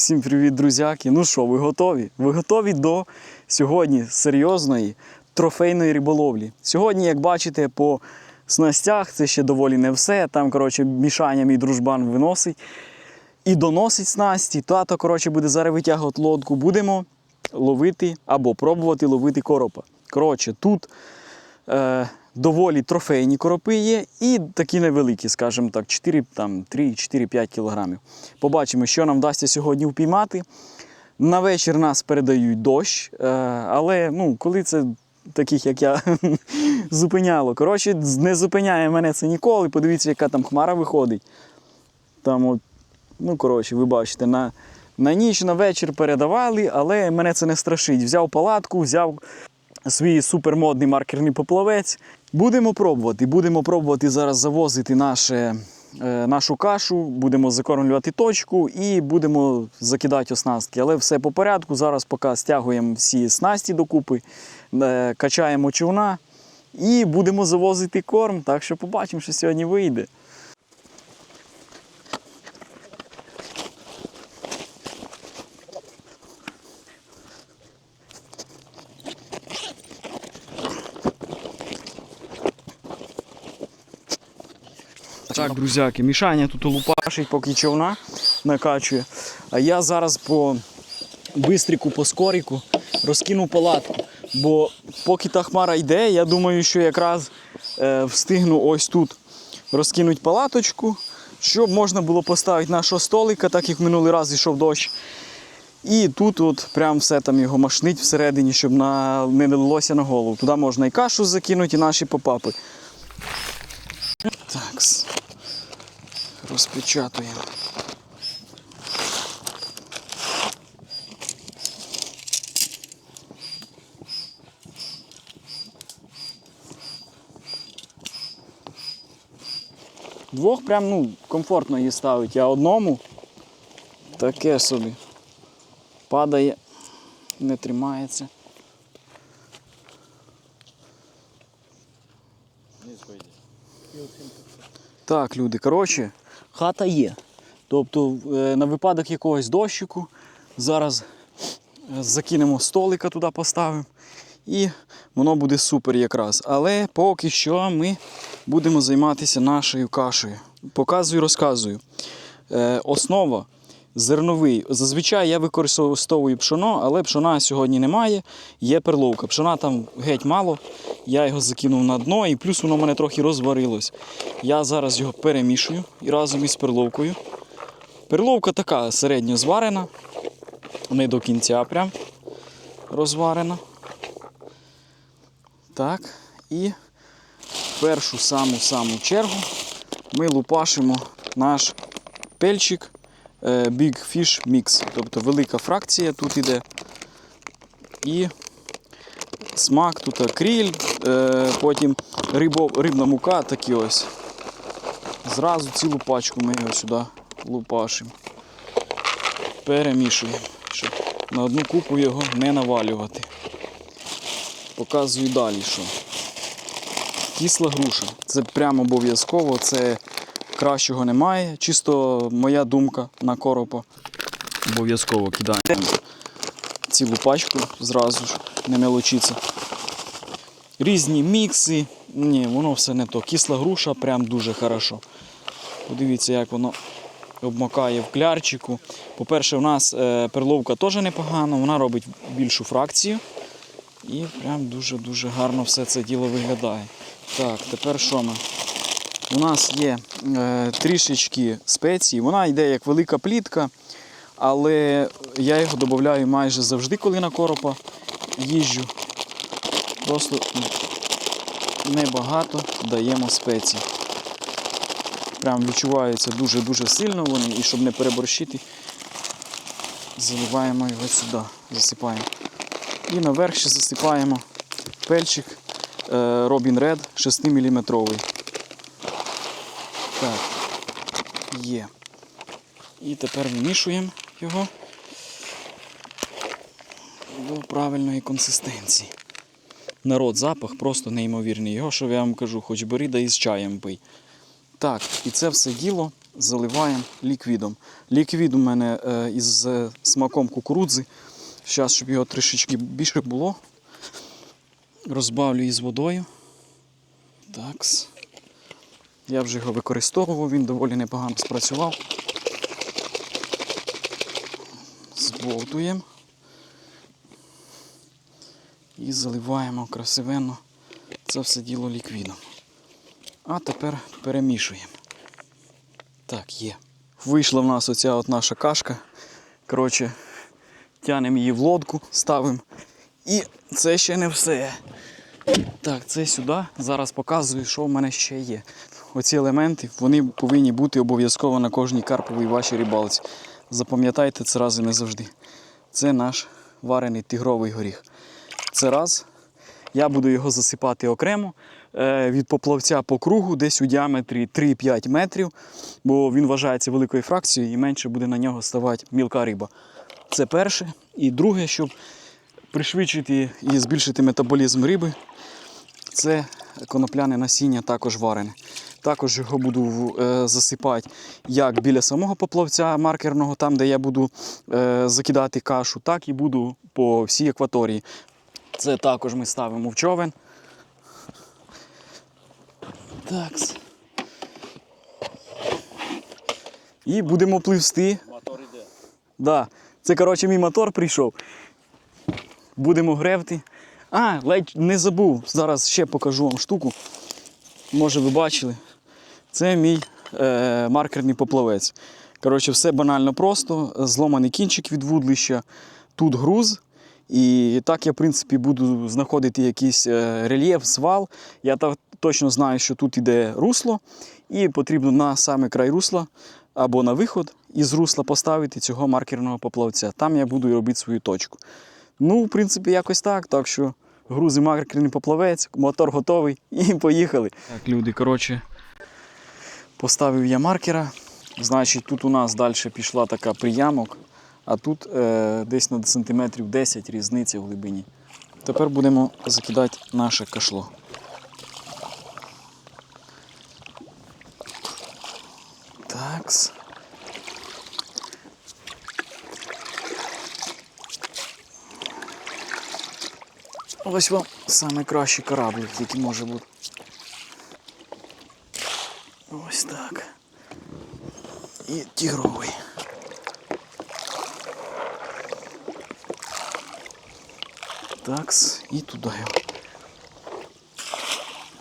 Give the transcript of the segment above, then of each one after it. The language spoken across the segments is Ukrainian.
Всім привіт, друзяки. Ну що, ви готові? Ви готові до сьогодні серйозної трофейної риболовлі. Сьогодні, як бачите, по снастях це ще доволі не все. Там, коротше, мішання мій дружбан виносить і доносить снасті. Тато, коротше, буде зараз витягувати лодку. Будемо ловити або пробувати ловити коропа. Коротше, тут е, доволі трофейні коропи є і такі невеликі, скажімо так, 4, там, 3-4-5 кілограмів. Побачимо, що нам вдасться сьогодні впіймати. На вечір нас передають дощ, е, але ну, коли це таких, як я, зупиняло. Коротше, не зупиняє мене це ніколи. Подивіться, яка там хмара виходить. Там от, ну, коротше, ви бачите, на, на ніч, на вечір передавали, але мене це не страшить. Взяв палатку, взяв свій супермодний маркерний поплавець. Будемо пробувати. Будемо пробувати зараз завозити наше, е, нашу кашу, будемо закормлювати точку і будемо закидати оснастки. Але все по порядку. Зараз поки стягуємо всі снасті докупи, е, качаємо човна і будемо завозити корм. Так що побачимо, що сьогодні вийде. Друзяки, мішання тут лупашить, поки човна накачує. А я зараз по бистрику, по скоріку розкину палатку. Бо поки та хмара йде, я думаю, що якраз е, встигну ось тут розкинути палаточку, щоб можна було поставити нашого столика, так як минулий раз йшов дощ. І тут от прям все там його машнить всередині, щоб на, не лилося на голову. Туди можна і кашу закинути, і наші попапи. Такс. Розпечатуємо. Двох прям ну, комфортно її ставить, а одному таке собі. Падає, не тримається. Так, люди, коротше, хата є. Тобто, е, на випадок якогось дощику зараз е, закинемо столика туди поставимо. І воно буде супер якраз. Але поки що ми будемо займатися нашою кашею. Показую, розказую. Е, основа зерновий. Зазвичай я використовую пшоно, але пшона сьогодні немає. Є перловка. Пшона там геть мало. Я його закинув на дно і плюс воно в мене трохи розварилось. Я зараз його перемішую і разом із перловкою. Перловка така середньо зварена, не до кінця прям розварена. Так, і в першу саму-саму чергу ми лупашимо наш пельчик е, Big Fish Mix. Тобто велика фракція тут іде. І смак тут кріль, е, потім рибо, рибна мука, такі ось. Зразу цілу пачку ми його сюди лупашимо. Перемішуємо, щоб на одну купу його не навалювати. Показую далі, що. Кисла груша. Це прямо обов'язково, це кращого немає. Чисто моя думка на коропа. Обов'язково кидаємо цілу пачку зразу ж, не мелочиться. Різні мікси. Ні, воно все не то. Кисла груша прям дуже хорошо. Подивіться, як воно обмокає в клярчику. По-перше, у нас е, перловка теж непогана, вона робить більшу фракцію. І прям дуже-дуже гарно все це діло виглядає. Так, тепер що ми? У нас є е, трішечки спецій, вона йде як велика плітка, але я його додаю майже завжди, коли на коропа їжджу. Просто небагато даємо спецій. Прям відчуваються дуже-дуже сильно вони, і щоб не переборщити, заливаємо його сюди, засипаємо. І наверх ще засипаємо пельчик е, Robin Red 6 мм. Так, є. І тепер вимішуємо його до правильної консистенції. Народ, запах просто неймовірний. Його, що я вам кажу, хоч бери да із чаєм пий. Так, і це все діло заливаємо ліквідом. Ліквід у мене е, із е, смаком кукурудзи. Зараз, щоб його трішечки більше було, розбавлю із водою. Такс. Я вже його використовував, він доволі непогано спрацював. Збовтуємо. І заливаємо красивенно це все діло ліквідом. А тепер перемішуємо. Так, є. Вийшла в нас оця от наша кашка. Коротше, тянемо її в лодку, ставимо. І це ще не все. Так, це сюди. Зараз показую, що в мене ще є. Оці елементи вони повинні бути обов'язково на кожній карповій вашій рибалці. Запам'ятайте це раз і не завжди. Це наш варений тигровий горіх. Це раз. Я буду його засипати окремо е, від поплавця по кругу, десь у діаметрі 3-5 метрів, бо він вважається великою фракцією і менше буде на нього ставати мілка риба. Це перше. І друге, щоб пришвидшити і збільшити метаболізм риби, це конопляне насіння також варене. Також його буду е, засипати як біля самого поплавця маркерного, там, де я буду е, закидати кашу, так і буду по всій акваторії. Це також ми ставимо в човен. Такс. І будемо пливсти. Мотор іде. Да. Це, коротше, мій мотор прийшов. Будемо гребти. А, ледь не забув. Зараз ще покажу вам штуку. Може, ви бачили. Це мій е, маркерний поплавець. Коротше, все банально просто. Зломаний кінчик від вудлища, тут груз. І так я, в принципі, буду знаходити якийсь е, рельєф, свал. Я точно знаю, що тут іде русло, і потрібно на саме край русла або на виход із русла поставити цього маркерного поплавця. Там я буду робити свою точку. Ну, в принципі, якось так. Так що грузи маркерний поплавець, мотор готовий і поїхали. Так, люди, коротше, поставив я маркера. Значить, тут у нас далі пішла така приямок, а тут е, десь на сантиметрів 10 різниця в глибині. Тепер будемо закидати наше кашло. Такс. Ось вам найкращий кораблик, який може бути. Ось так. І тігровий. Такс, і туди його.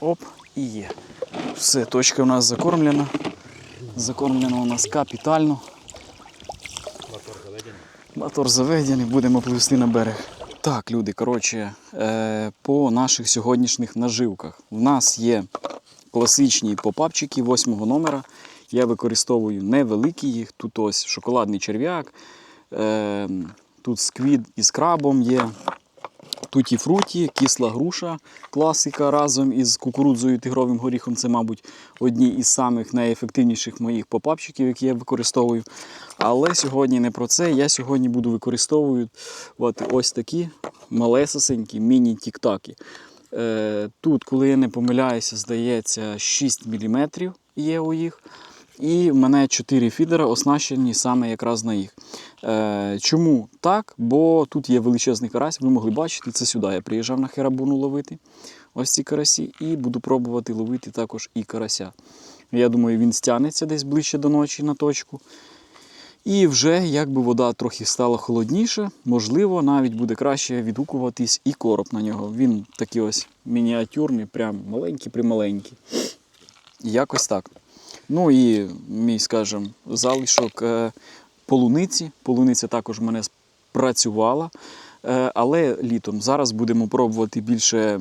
Оп, і є. Все, точка у нас закормлена. Закормлена у нас капітально. Мотор заведений. Мотор заведений, будемо пливсти на берег. Так, люди, коротше, е, по наших сьогоднішніх наживках. В нас є класичні попапчики восьмого номера. Я використовую невеликі їх. Тут ось шоколадний черв'як, е, тут сквід із крабом є. Туті фруті, кисла груша, класика разом із кукурудзою і тигровим горіхом. Це, мабуть, одні із самих найефективніших моїх попапчиків, які я використовую. Але сьогодні не про це. Я сьогодні буду використовувати ось такі малесенькі міні-тіктаки. Е, Тут, коли я не помиляюся, здається, 6 мм є у їх. І в мене 4 фідера оснащені саме якраз на їх. Е, чому так? Бо тут є величезний карась, ви могли бачити, це сюди я приїжджав на херабуну ловити. Ось ці карасі, і буду пробувати ловити також і карася. Я думаю, він стягнеться десь ближче до ночі на точку. І вже якби вода трохи стала холодніше, можливо, навіть буде краще відгукуватись і короб на нього. Він такий ось мініатюрний, прям маленький-прималенький. Якось так. Ну і мій, скажімо, залишок е, полуниці. Полуниця також в мене спрацювала. Е, але літом зараз будемо пробувати більше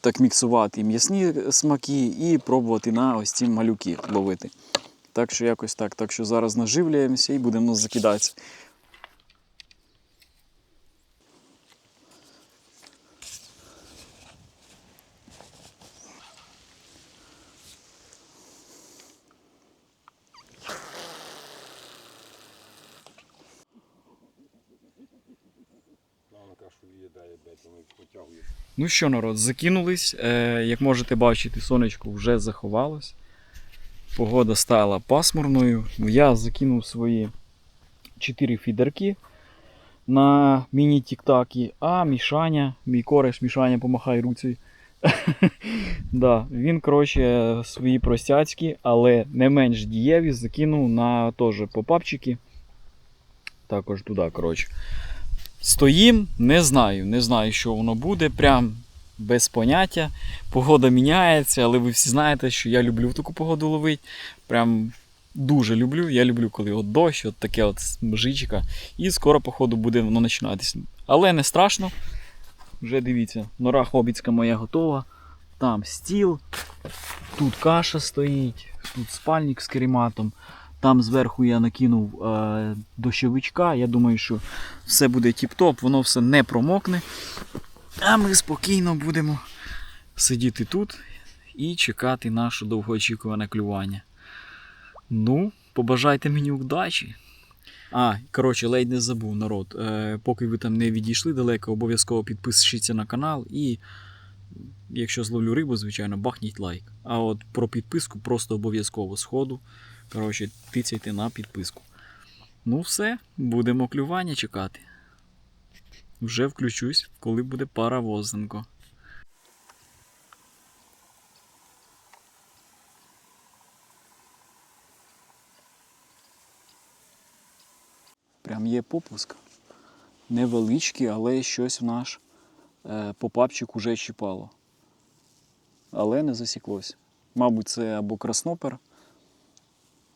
так міксувати м'ясні смаки і пробувати на ось ці малюки ловити. Так що якось так. Так що зараз наживляємося і будемо закидатися. На кашу їдає, блядь, вони потягують. Ну що, народ, закинулись. Е, як можете бачити, сонечко вже заховалось. Погода стала пасмурною. Я закинув свої 4 фідерки на міні-тіктакі, а Мішаня, мій кореш Мішаня, помахай руці. да, він, коротше, свої простяцькі, але не менш дієві, закинув на теж попапчики. Також туди, коротше. Стоїм, не знаю, не знаю, що воно буде. Прям без поняття. Погода міняється, але ви всі знаєте, що я люблю таку погоду ловити. Прям дуже люблю. Я люблю, коли от дощ, от таке от мжичка. І скоро, походу, буде воно починатися. Але не страшно. Вже дивіться, нора хобіцька моя готова. Там стіл, тут каша стоїть, тут спальник з керематом. Там зверху я накинув е, дощовичка. Я думаю, що все буде тіп-топ, воно все не промокне. А ми спокійно будемо сидіти тут і чекати наше довгоочікуване клювання. Ну, побажайте мені удачі. А, коротше, ледь не забув народ. Е, поки ви там не відійшли далеко, обов'язково підпишіться на канал і, якщо зловлю рибу, звичайно, бахніть лайк. А от про підписку просто обов'язково сходу. Коротше, тицяйте на підписку. Ну, все, будемо клювання чекати. Вже включусь, коли буде пара возенко. Прям є попуск. Невеличкий, але щось в наш е, попапчик уже чіпало. Але не засіклось. Мабуть, це або краснопер,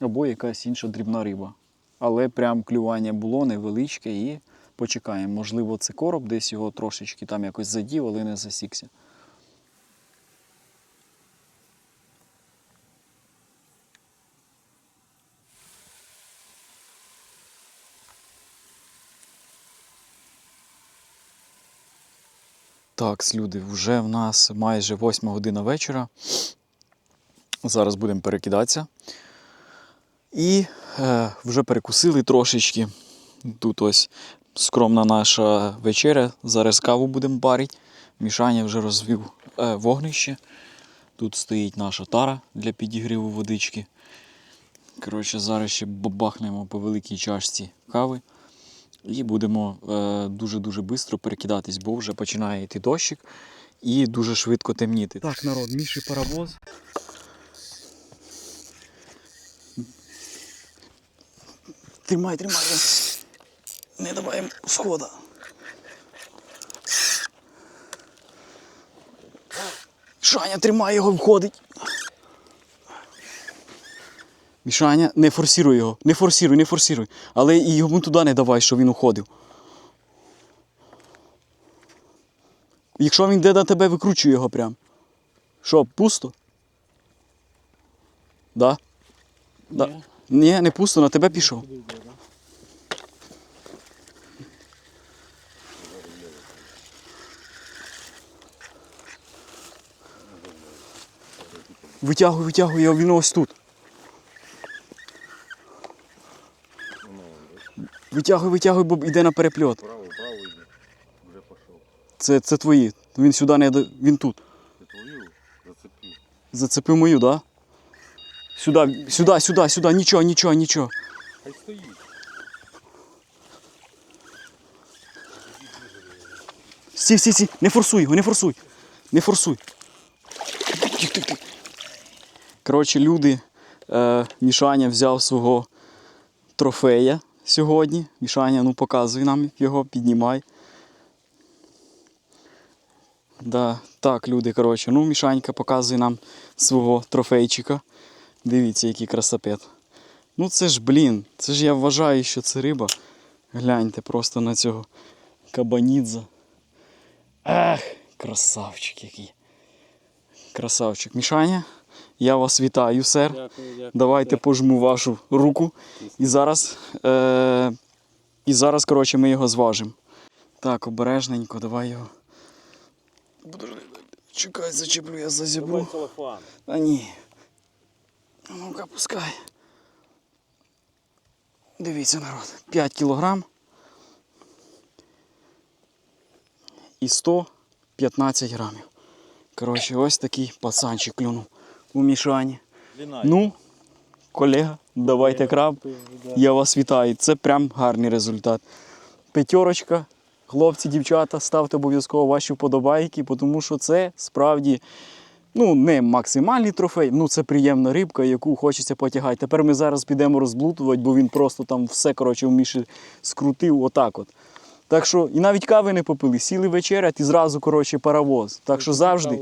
або якась інша дрібна риба. Але прям клювання було невеличке і почекаємо. Можливо, це короб, десь його трошечки там якось задів, але не засікся. Так, люди, вже в нас майже 8 година вечора. Зараз будемо перекидатися. І е, вже перекусили трошечки. Тут ось скромна наша вечеря. Зараз каву будемо парити. Мішаня вже розвів е, вогнище. Тут стоїть наша тара для підігріву водички. Коротше, зараз ще бабахнемо по великій чашці кави. І будемо е, дуже-дуже швидко перекидатись, бо вже починає йти дощик і дуже швидко темніти. Так, народ, Міші паровоз. Тримай, тримай. Не давай їм схода. Шаня, тримай його, входить. Мішаня, не форсируй його, не форсируй, не форсируй. Але і йому туди не давай, щоб він уходив. Якщо він йде до тебе, викручуй його прям. Що, пусто? Да? Да. Ні, не пусто, на тебе пішов. Витягуй, витягуй, його, він ось тут. Витягуй, витягуй, бо йде на перепльот. Право, право йде. Вже пішов. Це, це твої. Він сюди не до- Він тут. Ти твою зацепив. Зацепив мою, да? Сюди, сюди, сюди, сюди, нічого, нічого, нічого. Хай стоїть. Сі, сі, сі, не форсуй його, не форсуй. Не форсуй. Коротше, люди, е, Мішаня взяв свого трофея сьогодні. Мішаня, ну показуй нам його, піднімай. Да, так, люди, коротше, ну Мішанька показує нам свого трофейчика. Дивіться, який красапет. Ну це ж, блін, це ж я вважаю, що це риба. Гляньте просто на цього кабанідза. Ах, красавчик який. Красавчик. Мішаня, я вас вітаю, сер. Дякую, дякую. Давайте пожму вашу руку. І зараз, е- і зараз коротше, ми його зважимо. Так, обережненько, давай його. Чекай, зачеплю, я за зябру. телефон. А ні. Ну-ка, пускай. Дивіться, народ. 5 кілограм. І 115 грамів. Коротше, ось такий пацанчик клюнув у мішані. Ну, колега, давайте краб. Я вас вітаю. Це прям гарний результат. П'ятерочка. Хлопці, дівчата, ставте обов'язково ваші вподобайки, тому що це справді ну, не максимальний трофей, ну це приємна рибка, яку хочеться потягати. Тепер ми зараз підемо розблутувати, бо він просто там все коротше, в міші скрутив отак от. Так що і навіть кави не попили, сіли вечерять і зразу коротше, паровоз. Так що завжди,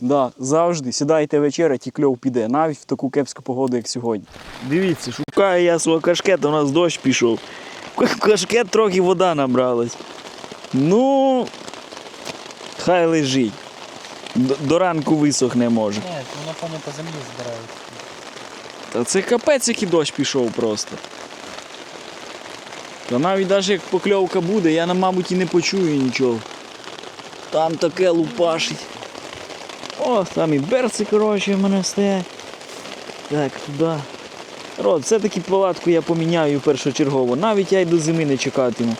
да, завжди сідайте вечерять і кльов піде, навіть в таку кепську погоду, як сьогодні. Дивіться, шукаю я свого кашкета, у нас дощ пішов. В кашкет трохи вода набралась. Ну, хай лежить. Д- До ранку висохне може. Ні, воно певно по землі збирають. Та це капець, який дощ пішов просто. Та навіть навіть як покльовка буде, я, мабуть, і не почую нічого. Там таке лупашить. О, там і берці, коротше, в мене стоять. Так, туди. Рот, все-таки палатку я поміняю першочергово. Навіть я й до зими не чекатиму.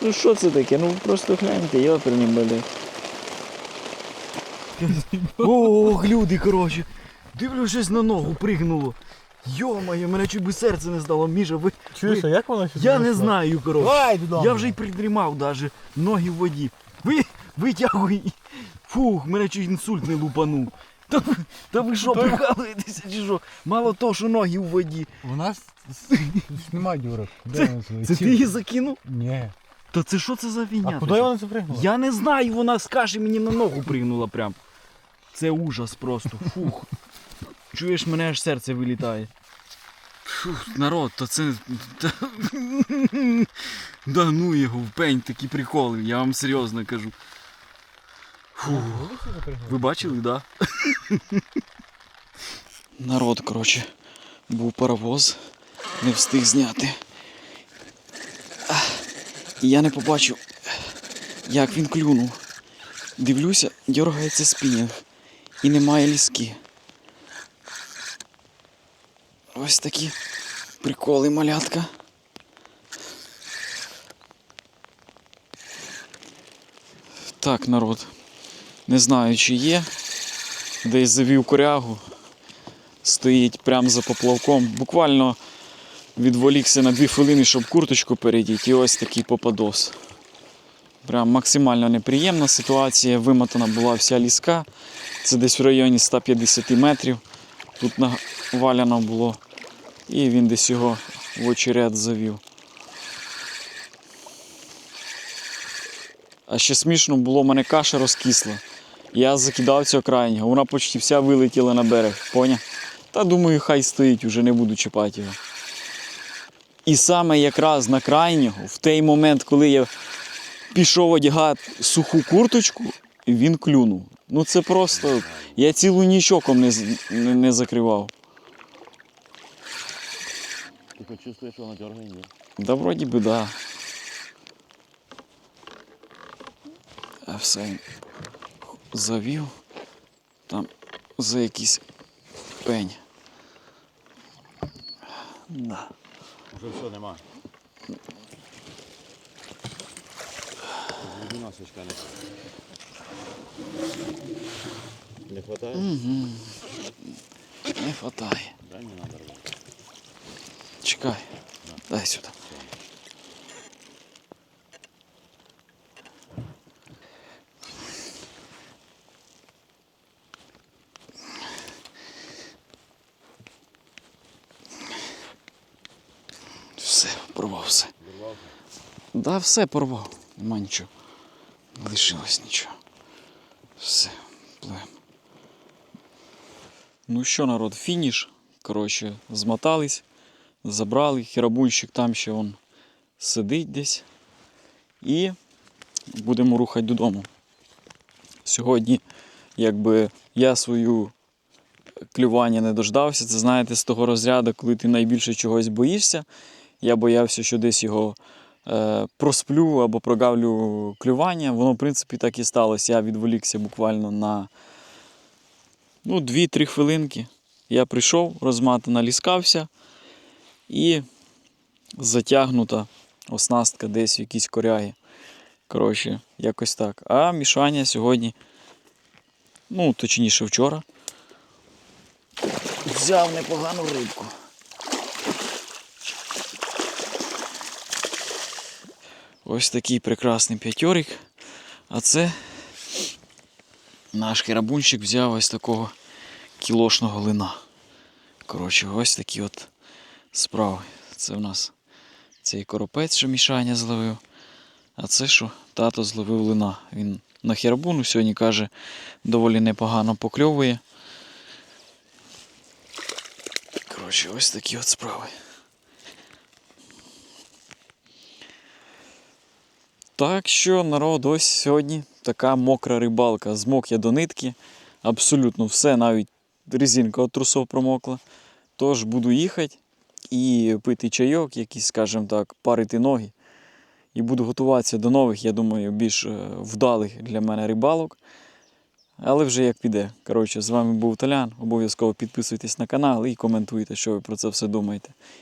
Ну що це таке? Ну просто гляньте, йоперні бали. Ох, люди, коротше. Дивлюсь, щось на ногу пригнуло. Йо-моє, мене чуть би серце не здало. Міша, ви. Чуєш, а як воно сюди? Я не знаю, коротше. Я вже й придрімав даже, ноги в воді. Ви витягуй. Фух, мене чуть інсульт не лупанув. Та, та ви що, прикалуєтеся чи що? Мало того, що ноги в воді. У нас немає дюрок. Де вони? Це ти її закинув? Ні. Та це що це за фігня? А куди така? вони запригнули? Я не знаю, вона з каші мені на ногу пригнула прям. Це ужас просто. Фух. Чуєш, мене аж серце вилітає. Фух, народ, то це. Да ну його в пень такі приколи, я вам серйозно кажу. Фух. Ви бачили, так? Да? Народ, коротше, був паровоз, не встиг зняти. І я не побачив, як він клюнув. Дивлюся, дергається спінінг і немає ліски. Ось такі приколи малятка. Так, народ. Не знаю, чи є. Десь завів корягу. Стоїть прямо за поплавком. Буквально відволікся на дві хвилини, щоб курточку передіти. І ось такий попадос. Прям максимально неприємна ситуація. Вимотана була вся ліска. Це десь в районі 150 метрів. Тут наваляно було. І він десь його в очеред завів. А ще смішно було, в мене каша розкисла. Я закидав цього крайнього, вона почти вся вилетіла на берег. Поняв? Та думаю, хай стоїть, вже не буду чіпати його. І саме якраз на крайнього, в той момент, коли я пішов одягати суху курточку, він клюнув. Ну це просто. Я цілу ніч оком не, не, не закривав. Ти хоч чувствуєш, що вона дергає? Ні. Да вроді би, да. А все завів там за якийсь пень. Да. Вже все, нема. Глибина свічка не Не хватає? Не хватає. Дай мені надо робити. Чекай. Дай сюди. Все, порвав все. Да, все порвав. Нема нічого. Не лишилось нічого. Все. Ну що, народ, фініш. Коротше, змотались, забрали. Хірабунщик там ще он сидить десь. І будемо рухати додому. Сьогодні, якби я свою клювання не дождався, це знаєте, з того розряду, коли ти найбільше чогось боїшся. Я боявся, що десь його просплю або прогавлю клювання. Воно, в принципі, так і сталося. Я відволікся буквально на ну, 2-3 хвилинки. Я прийшов, розматано ліскався і затягнута оснастка десь в якісь коряги. Коротше, якось так. А мішання сьогодні, ну, точніше, вчора. Взяв непогану рибку. Ось такий прекрасний п'ятьорик. А це наш херабунщик взяв ось такого кілошного лина. Коротше, ось такі от справи. Це в нас цей коропець, що мішання зловив. А це що тато зловив лина. Він на херабуну сьогодні каже, доволі непогано покльовує. Коротше, ось такі от справи. Так що, народ, ось сьогодні така мокра рибалка. Змок я до нитки. Абсолютно все, навіть резинка от трусов промокла. Тож буду їхати і пити чайок, якийсь, скажімо так, парити ноги. І буду готуватися до нових, я думаю, більш е, вдалих для мене рибалок. Але вже як піде. Коротше, з вами був Толян. Обов'язково підписуйтесь на канал і коментуйте, що ви про це все думаєте.